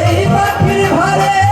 এই পাখির ঘরে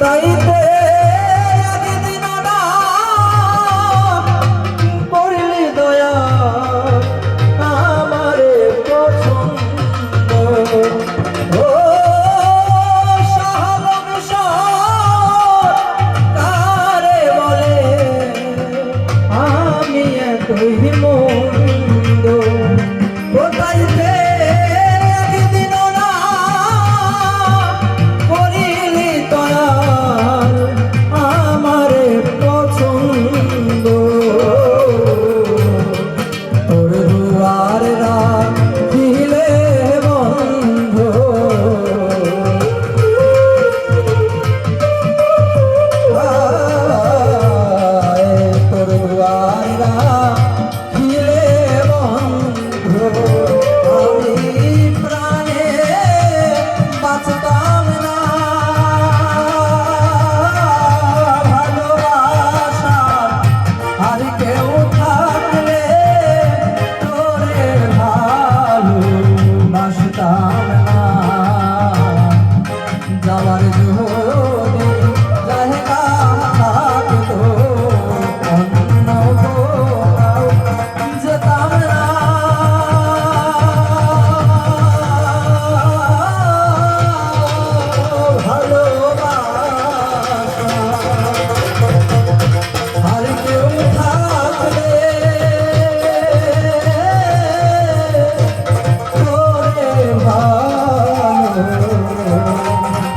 তাই தாமரை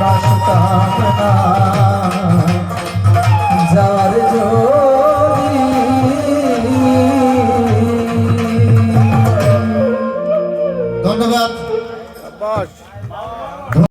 দাস যাওয়ার